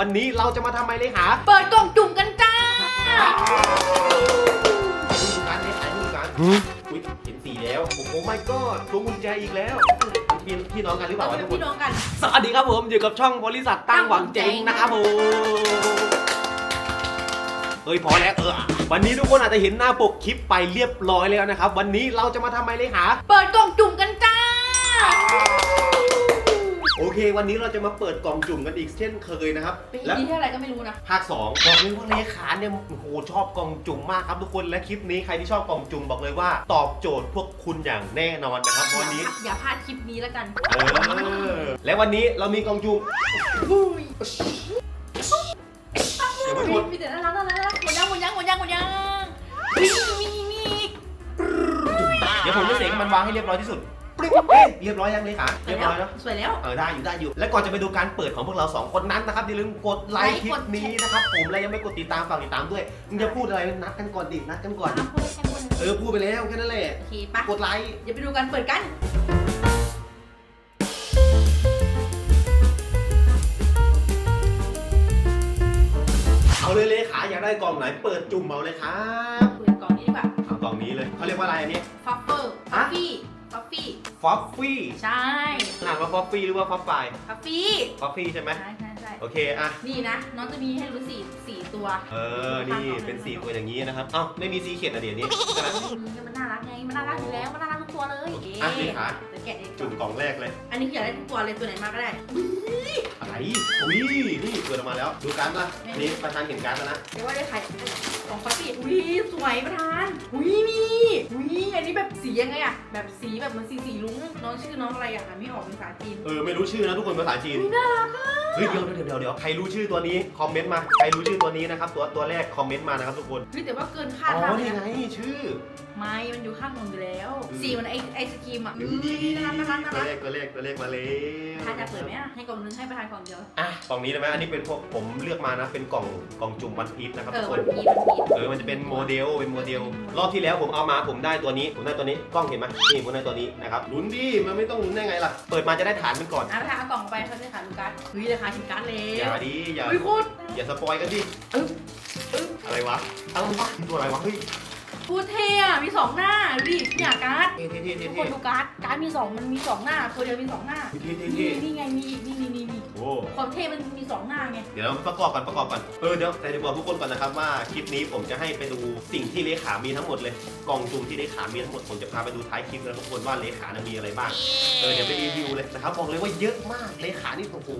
วันนี้เราจะมาทำอะไรเลยหาเปิดกล่องจุ่มกันจ้า ดูการเลขาดูการอุ้ยเห็นสีแล้ว โอ้โหไม่ก็พวงกุญแจอีกแล้วพี่พี่น้องกันหรือเปล่าวะทุกคพี่นน้องกัน สวัสดีครับผมอยู่กับช่องบริษัทตั้งหวังเจ๊งนะครับผมเฮ้ยพอแล้วเออวันนี้ทุกคนอาจจะเห็นหน้าปกคลิปไปเรียบร้อยแล้วนะครับ วันนี้เราจะมาทำอะไรเลยหา เปิดกล่องจุ่มกันจ้า โอเค วันนี้เราจะมาเปิดกล่องจุ่มกันอีกเช่นเคยนะครับเป็นและที่เท่าไหร่ก็ไม่รู้นะภาค2บอกเลยว่าเลขาเนี่ยโอ้โหชอบกล่องจุ่มมากครับทุกคนและคลิปนี้ใครที่ชอบกล่องจุ่มบอกเลยว่า ตอบโจทย์พวกคุณอย่างแน่นอนนะครับวันนี้อย่าพลาดคลิปนี้แล้วกันเออและวันนี้เรามีกล่องจุ่มบุยเดี๋ยวไม่หมดมีแต่น่ารักน่ารักหมดยังหมดยังหมดยังหมดยังมีมีมีเดี๋ยวผมจะเสกให้มันวางให้เรียบร้อยที่สุด ปริ๊งเอ้ยเรียบร้อยยังเลขาเรียบร้อยแล้ว สวยแล้ว เออได้อยู่ได้อยู่ และก่อนจะไปดูการเปิดของพวกเราสองคนนั้นนะครับอย่าลืมกดไลค์ไลค์คลิกปดนี้นะครับผมและยังไม่กดติดตามฝากติดตามด้วยมึงจะพูดอะไรนัดกันก่อนดินัดกันก่อนตามคนแค่คนเออพูดไปแล้วแค่นั้นแหละโอเคปะกดไลค์เดี๋ยวไปดูกันเปิดกัน เอาเลยเลขาอยากได้กล่องไหนเปิดจุ่มเอาเลยครับเปิดกล่องนี้ดีกว่าเอากล่องนี้เลยเขาเรียกว่าอะไรอันนี้ ฟัฟเฟอร์ฟัฟฟี่ฟัฟ ฟี่ฟอฟฟี่ใช่อ่านว่าฟอฟฟี่หรือว่าฟอฟไฟฟัฟฟี่ฟอฟฟี่ใช่ไหมใช่ใช่ใช่โอเคอะ นี่นะ น้องจะมีให้รู้สี่สี่ตัวเออ นี่เป็นสีตัวอย่างนี้นะครับ เอ้าไม่มีสีเขียนอะเดี๋ยวนี้ใช่ไหม มันน่ารักไง มันน่ารักอยู่แล้ว มันน่ารักทุกตัวเลยอะนี่ค่ะ เดี๋ยวแกะเองจุ่มกล่องแรกเลย อันนี้คืออยากได้ทุกตัวเลยตัวไหนมาก็ได้ อะไรอุ้ยนี่เปิดออกมาแล้ว ดูการ์ดละอันนี้ประธานเห็นการ์ดแล้วนะ เดี๋ยวว่าได้ใครของฟัฟฟี่อุ้ยสวยประธานอุ้ยนี่อุ้ยอันนี้แบบ สียังไงอะแบบสีแบบเหมือนสีสีลุงน้องชื่อน้องอะไรอะอ่านไม่ออกเป็นภาษาจีนเออไม่รู้ชื่อนะทุกคนภาษาจีนอุ๊ยน่ารักอะเฮ้ยเดี๋ยวเดี๋ยวเดี๋ยวเดี๋ยวใครรู้ชื่อตัวนี้คอมเมนต์มา ใครรู้ชื่อตัวนี้นะครับตัวตัวแรกคอมเมนต์มานะครับทุกคน เฮ้ยแต่ว่าเกินคาดอ๋อมากเลยนี่นะไงชื่อไม่มันอยู่ข้างผมอยู่แล้วอืมสีมันไอไอศครีมอะดีอุ้ดียดีน่ารักน่ารักน่าตัวรักเลขตัวเลขตัวเลขมาแล้วทานจะเปิดไหมอะให้กล่องนึงให้ประธานกล่องเดียวอะกล่องนี้ได้ไหมอันนี้เป็นพวกผมเลือกมานะ เป็นกล่องกล่องจุ่มวันพีชนะครับเอทุอกควันนพีชวันพีชเออมันจะเป็นโมเดลเป็นโมเดล รอบที่แล้วผมเอามาผมได้ตัวนี้ ผมได้ตัวนี้กล้องเห็นไหมนี่ผมได้ตัวนี้นะครับลุ้นดิมันไม่ต้องลุ้นได้ไงล่ะเปิดมาจะได้ฐานมันก่อนอะประธานเอากล่องไปเขาจะขายลูกการ์ดเฮ้ยราคาถึงการ์ดเลอย่าดิอย่าอุ้ยโคตรอย่าสปอยกันดิอึ๊บอึ๊บอะไรวะ อะไรวะ ตัวอะไรวะ เฮ้ย พูดเท่อะมีสองหน้าดูดิเนี่ยการ์ดเท่เท่เท่เท่ทุกคเท่นดูการ์ดการ์ดมีสองมันมีสองหน้าตัวเดียวมีสองหน้าเท่เท่นี่เท่นี่ไงมีอีกนี่นี่นี่นี่โอ้ความเท่มันมีสองหน้าไงเดี๋ยวเราประกอบกันประกอบกันเออเดี๋ยวแต่จะบอกทุกคนก่อนนะครับว่าคลิปนี้ผมจะให้ไปดูสิ่งที่เลขา มีทั้งหมดเลย กล่องจุ่มที่เลขา มีทั้งหมดผมจะพาไปดูท้ายคลิปนะทุกคนว่าเลขานะมีอะไรบ้างเออเดี๋ยวไปรีวิวเลยนะครับบอกเลยว่าเยอะมากเลขานี่โอ้โห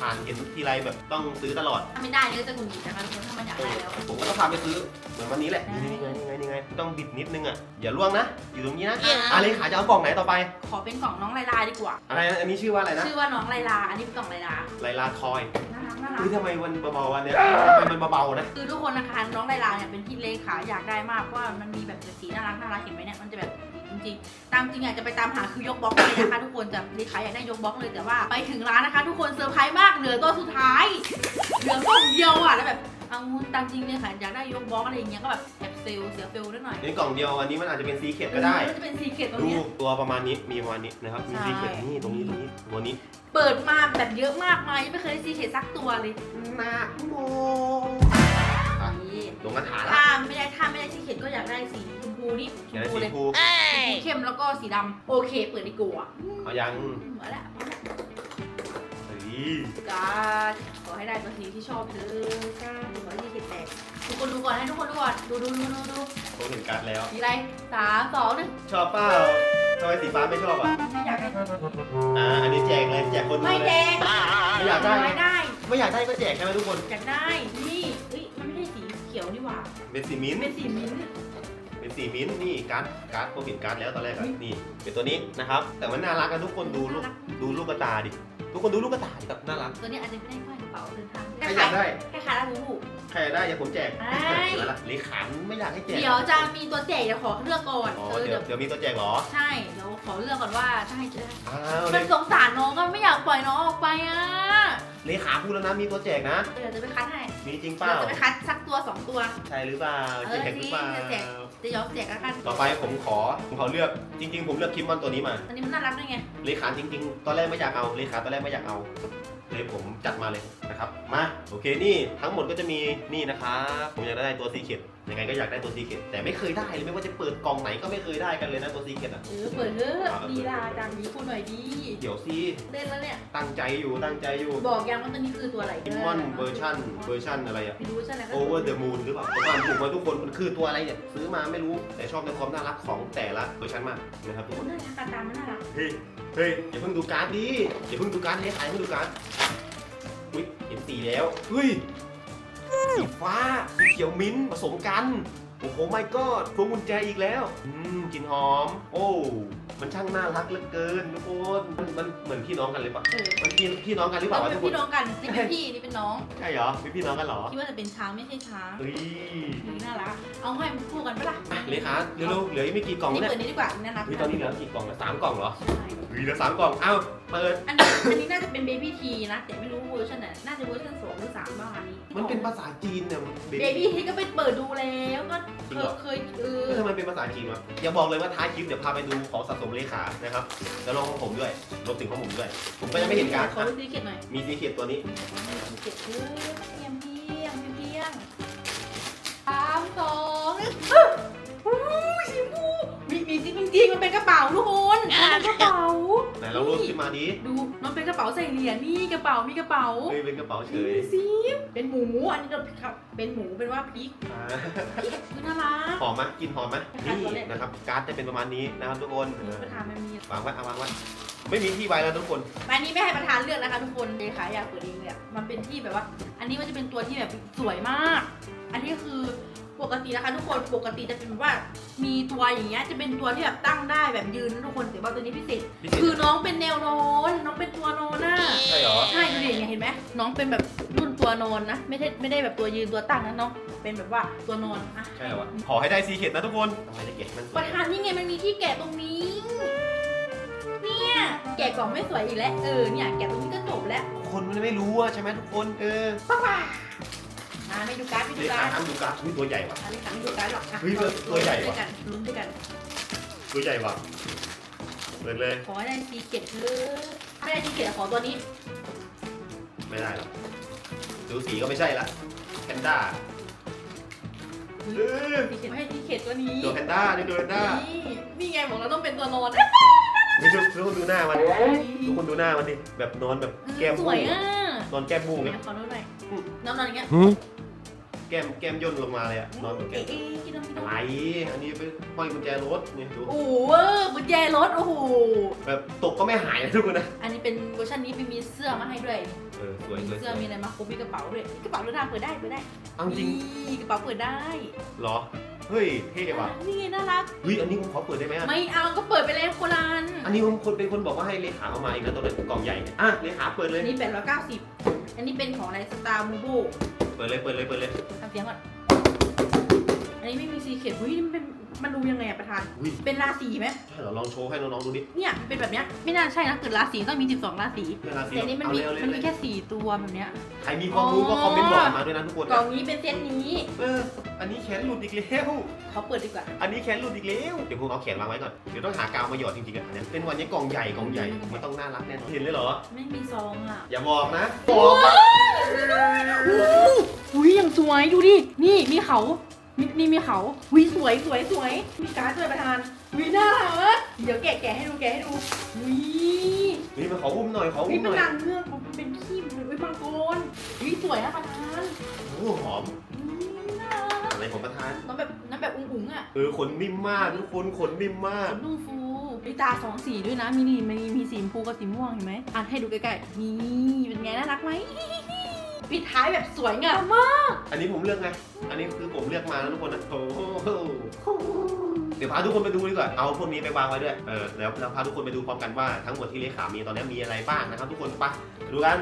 ผ่านเห็นทีไรแบบต้องซื้อตลอดถ้าไม่ได้เนี่ยก็จะหงุดหงิดนะคะทุกคนถ้ามันอยากเอได้อแล้ว ผมก็ต้องพาไปซื้อเหมือนวันนี้แหละนี่ไงนี่ไงนี่ไงต้องบิดนิดนึงอะอย่าล่วงนะ อยู่ตรงนี้นะอะเลขาจะเอากล่องไหนต่อไป ขอเป็นกล่องน้องไลลาดีกว่า อะไรนะอันนี้ชื่อว่าอะไรนะชื่อว่าน้องไลลา อันนี้เป็นกล่องไลลา ไลลาทอยน่ารักน่ารัก เฮ้ยทำไมมันเบาๆวันเนี้ยทำไมมันเบาๆนะคือทุกคนนะคะน้องไลลาเนี่ยเป็นที่เลขาอยากได้มากเพราะว่ามันมีแบบสีน่ารักน่ารักเห็นไหมเนี่ยมันจะแบบจ ริงๆ ตามจริงอยากจะไปตามหาคือยกบล็อกเลยนะคะทุกคนแต่เลขาอยากได้ยกบล็อกเลยแต่ว่าไปถึงร้านนะคะ ทุกคนเซอร์ไพรส์มากเหลือตัวสุดท้ายเหลือกล่องเดียวอะแล้วแบบเอาตามจริงเลยค่ะอยากได้ยกบล็อกอะไรอย่างเงี้ยก็แบบแอบเซลล์เสียเฟลนิดหน่อยในกล่องเดียวอันนี้มันอาจจะเป็นซีเคดก็ได้ มันจะเป็นซีเกตตรงดูเนี้ย ตัวประมาณนี้มีประมาณนี้นะครับมีใช่ ซีเคดนี่ตรงนี้ตรงนี้ตัวนี้เปิดมาแบบเยอะมากมายยังไม่เคยได้ซีเกตสักตัวเลยนาโม นี่ลงกระถางละถ้าไม่ได้ถ้าไม่ได้ซีเกตก็อยากได้สีชมพูนี่ชอยากมได้พูสีเลยฟูสีเข้มแล้วก็สีดำโอเค เปิดดีกว่าเอายังมาแล้วเฮ้ยการขอให้ได้ตัวสีที่ชอบเธอจ้าขอให้ซีเกตแตกทุกคนดูก่อนให้ทุกคนดูก่อนดูดูดูดูดูผมเห็นการ์ดแล้ว สีอะไรสามสองหนึ่งชอบเปล่าทำไมสีฟ้าไม่ชอบอะไม่อยากได้อ่าอันนี้แจกเลยแจกคนดูไม่เลแดยงไม่อยากได้ ไม่ได้ ไม่อยากได้ก็แจกใช่ไหมทุกคน อยากได้ นี่ ขียวนี่หว่าเป็นสีมิ้นท์เป็นสีมิ้นท์เป็นสีมิ้นท์นี่การ์ดการ์ดผมเห็นการ์ดแล้วตอนแรกอะนี่ เป็นตัวนี้นะครับ แต่มันน่ารักกันทุกคนดูลูกดูลูกกระตาดิ ทุกคนดูลูกกระตาดิแบบน่ารัก ตัวนี้อาจจะไม่ได้ค่อยกระเป๋าเดินทางใครอยากได้คล้ายๆลาบูบูใครอยากได้อย่าผมแจกไอ้เดี๋ยวละเลขาไม่อยากให้แจก เดี๋ยวจะมีตัวแจกเดี๋ยวขอเลือกก่อนอ๋อเออเดี๋ยเดี๋วยวเดี๋ยวมีตัวแจกเหรอ ใช่ เดี๋ยวขอเลือกก่อนว่าจะให้จะได้อ้าวเลมันยสงสารน้องก็ไม่อยากปล่อยน้องออกไปอะ เลขาพูดแล้วนะมีตัวแจกนะ เดี๋ยวจะไปคัดให้มีจริงเปเดี๋ล่ายวจะไปคัดสักตัวสองตัว ใช่หรือเปล่าเอแจอกหรือเปล่าจริงจะแจก จะยอมแจกแล้วกันต่อไปผมขอผมขอเลือกจริง ๆ ผมเลือกคิมมอนตัวนี้มา อันนี้มันน่ารักด้วยไง เลขาจริง ๆ ตอนแรกไม่อยากเอาเลขาตอนแรกไม่อยากเอาเลยผมจัดมาเลยนะครับ มา โอเค นี่ทั้งหมดก็จะมีนี่นะครับ ผมอยากได้ตัวซีเค็ด ยังไงก็อยากได้ตัวซีเค็ดแต่ไม่เคยได้เลยไม่ว่าจะเปิดกล่องไหนก็ไม่เคยได้กันเลยนะตัวซีเค็ดอะ เออเปิดเถอะดีดาจังดีพูดหน่อยดีเดี๋ยวซีเล่นแล้วเนี่ย ตั้งใจอยู่ตั้งใจอยู่บอกยังว่าตัวนี้คือตัวอะไรคิมมอนเวอร์ชันเวอร์ชันอะไรอะไม่รู้ใช่ไหม Over the Moon หรือเปล่าผมอ่านถูกไหมทุกคนมันคือตัวอะไรเนี่ยซื้อมาไม่รู้แต่ชอบในความน่ารักของแต่ละเวอร์ชันมากนะครับทุกคนน่ารักตาตามมันน่ารักเฮ้ยเฮ้ยอย่าเพิ่งดูการ์ดดิอย่าเพิ่งดูการ์ดให้ขายเพิ่งดูการ์ดอุ้ยเห็นสีแล้วเฮ้ย สีฟ้าสีเขียวมิ้นท์ผสมกัน โอ้โหไม่ก็พวงกุญแจอีกแล้ว อืมกลิ่นหอม โอ้มันช่างน่ารักเหลือเกินทุกคนมันมันเหมือนพี่น้องกันเลยปะเออมันพี่พี่น้องกันหรือเปเราล่าวะเป็ทุนกคพี่นน้องกันนี่เป็นพี่นี่เป็นน้อง ใช่เหรอเป็นพี่น้องกันเหรอคิดว่าจะเป็นช้างไม่ใช่ช้างเฮ้ยนี่น่ารัก เอาให้มันคู่กันปะล่ะอะเลขาเร็วๆเหลืออีกไม่กี่กล่องนี่แล้วเปิเนี่ยดนี้ดีกว่าน่ารักเฮ้ยตอนนี้เหลือกี่กล่องแล้วสามกล่องเหรอ ใช่เฮ้ยเหลือสามกล่องเอ้าเปิด อันนี้อันนี้น่าจะเป็นเบบี้ทีนะแต่ไม่รู้เวอร์ชันไหนน่าจะเวอร์ชันสองหรือสามบ้างอันนี้มันเป็นภาษาจีนเนี่ยเบบี้ทีก็ไปเปิดดูแล้วก็จริเคงเหรยอเคยเออแล้วทำไมเป็นภาษาจีนวะอย่าบอกเลยว่าท้ายคลิปเดี๋ยวพาไปดูของสะสมเลขานะครับแล้วลองของผมด้วยรวมถึงของผมด้วย ผมก็ยังไม่เห็นการขอดูซีเกตหน่อยมีซีเคียตัวนี้ซีเกตเพื่อเพียงเพียงเพียงสามสองโอ้ยสีมูมีมีจริงจริงๆมันเป็นกระเป๋าทุกคนมันเป็นกระเป๋า ไหนลองรูดขึ้นมาดิดูมันเป็นกระเป๋าใส่เหรียญนี่กระเป๋ามีกระเป๋าเฮ้ยเป็นกระเป๋าเฉยนี่สิเป็นหมูอันนี้เราครับเป็นหมูเป็นว่าพริกอ่าพริกคือน่ารักหอมไหมกลินหอมไหมคล้ายๆนี่ตัวเล็กนะครับ การ์ดจะเป็นประมาณนี้นะครับทุกคนเออประธานมันมีวางไว้เอาวางไว้ไม่มีที่ไว้แล้วทุกคน ใบนี้ไม่ให้ประธานเลือกนะคะทุกคนเลขาอยากเปิดเองเลยอะมันเป็นที่แบบว่า อันนี้มันจะเป็นตัวที่แบบสวยมาก อันนี้คือ ปกตินะคะทุกคนปกติจะเป็นแบบว่ามีตัวอย่างเงี้ยจะเป็นตัวที่แบบตั้งได้แบบยืนนะทุกคนแต่ว่าตัวนี้พิเศษ พิเศษ คือน้องเป็นแนวนอนน้องเป็นตัวนอนน่ะใช่เหรอใช่ดูดิเนี่ยเห็นไหมน้องเป็นแบบรุ่นตัวนอนนะไม่ได้ไม่ได้แบบตัวยืนตัวตั้งนะน้องเป็นแบบว่าตัวนอนอะใช่เหรอวะขอให้ได้ซีเคียนะทุกคนทำไมจะเก็บมันสปวยระธานนี่ไงมันมีที่แกะตรงนี้ เนี่ยแกะกล่องไม่สวยอีกแล้วเออเนี่ยแกะตรงนี้ก็จบแล้วคนมันไม่รู้อะใช่ไหมทุกคนเออ ป้าป่า มาไม่ดูการ์ดไม่เลดูขาการ์ดทำดูการ์ดอุ้ยตัวใหญ่ว่ะอันนี้ค่ะไม่ดูการ์ดหรอกอะเฮ้ยตัวตัวใหญ่ว่ะด้วยกันลุ้นด้วยกัน ตัวใหญ่ว่ะเปิดเลยขอให้ได้ซีเกตเถอะถ้าไม่ได้ซีเกตขอตัวนี้ไม่ได้หรอกดูสีก็ไม่ใช่ละแพนด้าเออซีเกตไม่ให้ซีเกตตัวนี้ตัวแพนด้านี่ตัวแพนด้านี่นี่ไงบอกเราต้องเป็นตัวนอนเฮ้ยทุกทุกคนดูหน้ามันทุกคนดูหน้ามันดิแบบนอนแบบแก้มสบูวยอะนอนแก้มบูไหนไงขอดูหน่อยอืมน้องนอนอย่างเงี้ย แก้มแก้มย่นลงมาเลยอะนอนแบบแก้เอ๊ะมเอ๊ะกินน้ำกินอะไรน้ำอันนี้ไปห้อยกุญแจรถเนี่ยดูโอ้โหกุญแจรถโอ้โห แบบตกก็ไม่หายนะทุกคนนะอันนี้เป็นเวอร์ชันนี้มีเสื้อมาให้ด้วย เออสวยมีสวยสเสื้อวยมีอะไรมาครบมีกระเป๋าด้วยกระเป๋าเดินทางเปิดได้เปิดได้เอาจริงนี่กระเป๋าเปิดได้เหรอเฮ้ยเท่ว่ะนี่ไงน่ารัก เฮ้ยอันนี้ผมขอเปิดได้ไหมอะไม่เอาก็เปิดไปแล้วโครันอันนี้ผมคนเป็นคนบอกว่าให้เลขาเอามาอีกนะตัวนั้นกล่องใหญ่เนี่ยอะเลขาเปิดเลอัยนนี้แปดร้อยเก้าสิบอันนี้เป็นของอะไรสตาร์มูโบเปิดเลยเปิดเลยเปิดเลยทำเสียงก่อน อันนี้ไม่มีซีเค็ดเฮ้ยมันเป็นมันดูยังไงอะประธาน อุ้ยเป็นราศีไหมใช่เหรอลองโชว์ให้น้องๆดูดิเนี่ยมันเป็นแบบเนี้ยไม่น่าใช่นะเกิดราศีต้องมี 12 ราศีเวลาสีแต่อันนี้มันเอามีเร็วเร็วมันมีเร็วแค่สี่ตัวแบบเนี้ย ใครมีความรู้ก็คอมเมนต์บอกมาด้วยนะทุกคนกล่องนี้เป็นเส้นนี้เอออันนี้แขนหลุดอีกแล้ว เขาเปิดดีกว่าอันนี้แขนหลุดอีกแล้วเดี๋ยวผมเอาแขนวางไว้ก่อนเดี๋ยวต้องหากาวมาหยอดจริงๆอะอันนี้เป็นวันนี้กล่องใหญ่กล่องใหญ่มันต้องน่ารักแน่นอนเห็นเลยเหรอ ไม่มีซองอะอย่าบอกนะบอกนะ อุ้ยอย่างสวยดูดิ นี่มีเขา มีนี่มีเขาอุ้ยสวยสวยสวย มีการ์ดด้วยประธานอุ้ยน่ารักเดี๋ยวแกะแกะให้ดูแกะให้ดูอุ้ยนี่มาขออุ้มหน่อยขออุ้อุ้ยมหมันน่อยนางเงือกมันเป็นขี้มันอุ้ยมังกรอุ้ยสวยนะประธานโอ้หอมอุ้ยน่ารักอะไรของประธานน้องแบบน้องแบบอุ้งๆอะเออขนนิ่มมากทุกคนขนนิ่มมาขกนนุ่มฟูมีตาสองสีด้วยนะ มีนี่มีมีสีชมพูกับสีม่วงเห็นไหมอะให้ดูใกล้ๆนี่เป็นไงน่ารักไหม ปิดท้ายแบบสวยงามมาก อันนี้ผมเลือกไง อันนี้คือผมเลือกมานะทุกคนนะโอ้โหเดี๋ยวพาทุกคนไปดูดีกว่า เอาพวกนี้ไปวางไว้ด้วย เออแล้วแล้วพาทุกคนไปดูพร้อมกันว่าทั้งหมดที่เลขามีตอนนี้มีอะไรบ้างนะครับทุกคนไปดูกัน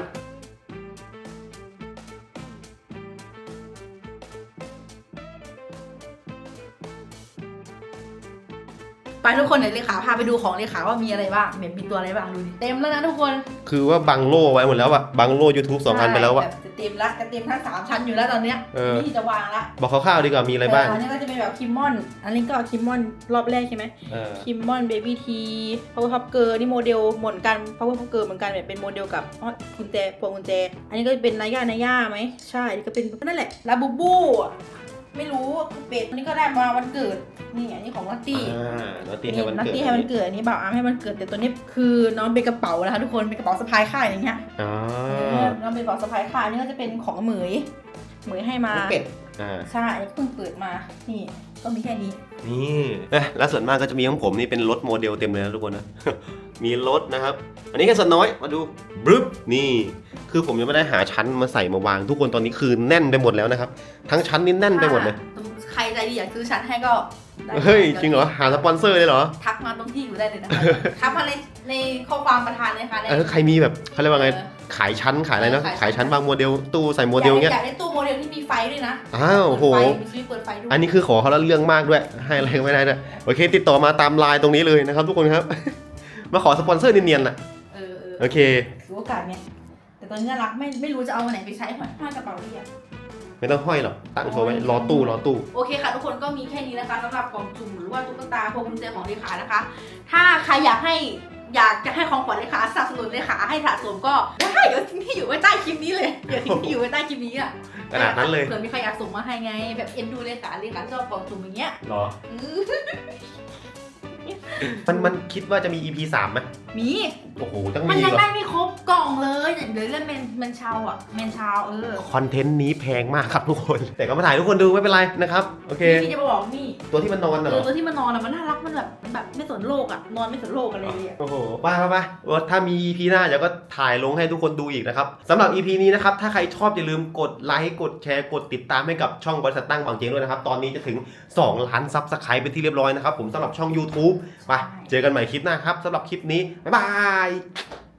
ทุกคนเดี๋ยวเลขาพาไปดูของเลขาว่ามีอะไรบ้างแบบมีตัวอะไรบ้างดูดิเต็มแล้วนะทุกคนคือว่าบังโล่ไว้หมดแล้วอะบังโล่ YouTube สองอันไปแล้วอะใช่บบจะเต็มละจะเต็มทั้งสามชั้นอยู่แล้วตอนเนี้ยเออนี่จะวางละบอกคร่าวๆดีกว่ามีอะไรบ้างอันนี้ก็จะเป็นแบบคิมมอน อันนี้ก็คิมมอนรอบแรกใช่ไหมเออคิมมอนเบบี้ทีพาวเวอร์พับเกอร์นี่โมเดลเหมือนกันพาวเวอร์พับเกอร์เหมือนกันแบบเป็นโมเดลกับอ๋อกุญแจพวงกุญแจ อันนี้ก็เป็นนายานาย่าไหมใช่อันนี่ก็เป็นนั่นแหละลาบูบูอะ ไม่รู้คือเป็ดอันนี้ก็ได้มาวันเกิด นี่อันนี้ของลัตตี้อ่านัตตี้นี่ให้วันนัตเกิดตี้ให้มันเกิดอันนี้บ่าวอาร์มให้มันเกิด แต่ตัวนี้คือน้องเป็นกระเป๋านะคะทุกคน เป็นกระเป๋าสะพายข้างอย่างเงี้ยอ๋อน้องเป็นกระเป๋าสะพายข้างอันนี่ก็จะเป็นของเหมย เหมยให้มาเป็ดอ่าใช่อันนี้เพิ่งเปิดมา นี่ก็มีแค่นี้ นี่เอ๊ะแล้วส่วนมากก็จะมีของผมนี่เป็นรถโมเดลเต็มเลยนะทุกคนนะ มีรถนะครับ อันนี้แค่ส่วนน้อย มาดูบรึบนี่ คือผมยังไม่ได้หาชั้นมาใส่มาวาง ทุกคนตอนนี้คือแน่นไปหมดแล้วนะครับ ทั้งชั้นนี่แน่นไปหมดเลยถ้าใครใจดีอยากซื้อชั้นให้ก็ได้เฮ้ยจริงเหรอหาสปอนเซอร์เลยเหรอ ทักมาตรงที่อยู่ได้เลยนะคะทักมาในในข้อความประธานเลยค่ะในเออใครมีแบบเขาเรียกว่าไงเออขายชั้นขายอะไรนะเออขายชั้นขายชั้นวางโมเดลตู้ใส่โมเดลเงี้ยอยากได้ตู้โมเดลที่มีไฟด้วยนะอ้าวโหเปิดไฟมีสวิตช์เปิดไฟด้วยอันนี้คือขอเขาแล้วเรื่องมากด้วยให้อะไรก็ไม่ได้ด้วยโอเค ติดต่อมาตามไลน์ตรงนี้เลยนะครับ ทุกคนครับ มาขอสปอนเซอร์เนียนๆน่ะเออเออโอเคถือโอกาสเนี่ยแต่ตอนนี้น่ารักไม่ไม่รู้จะเอาวันไหนไปใช้ห้อยห้อยกระเป๋าดีอะไม่ต้องห้อยหรอกตั้งโชว์ไว้รอตู้รอตู้ โอเคค่ะทุกคนก็มีแค่นี้นะคะสำหรับกล่องจุ่มหรือว่าตุ๊กตาพวงกุญแจของเลขานะคะ ถ้าใครอยากให้อยากจะให้ของขวัญเลขาสนับสนุนเลขาให้สะสมก็ได้เดี๋ยวทิ้งที่อยู่ไว้ใต้คลิปนี้เลยเดี๋ยวทิ้งที่อยู่ไว้ใต้คลิปนี้อะขนาดนั้นเลยเผื่อมีใครอยากส่งมาให้ไง แบบเอ็นดูเลขาเลขาชอบกล่องจุ่มอย่างเงี้ยหรออือ มันมันคิดว่าจะมี EP 3ไหมมี โอ้โหต้องมันมียังเหรอได้ไม่ครบกล่องเลยเดี๋ยวเรื่องเมนเมนชาวอะ เมนชาวเออคอนเทนต์นี้แพงมากครับทุกคน แต่ก็มาถ่ายทุกคนดูไม่เป็นไรนะครับ โอเคที่จะมาบอกนี่ตัวที่มันนอนน่ะเอเหรออ ตัวที่มันนอนอะมันน่ารักมันแบบแบบไม่สนโลกอะนอนไม่สนโลกอะไรเลยอะโอ้โหไปไปไปว่าถ้ามี EP หน้าเดี๋ยวก็ถ่ายลงให้ทุกคนดูอีกนะครับสำหรับ EP นี้นะครับ ถ้าใครชอบอย่าลืมกดไลค์ กดแชร์ กดติดตามให้กับช่องบริษัทตั้งบางเจงด้วยนะครับ ตอนนี้จะถึง 2 ล้านซับสไครป์เป็นที่เรียบร้อยนะครับ ผมสำหรับช่อง YouTube ไปเจอกันใหม่คลิปหน้าครับสำหรับคลิปนี้ บ๊ายบาย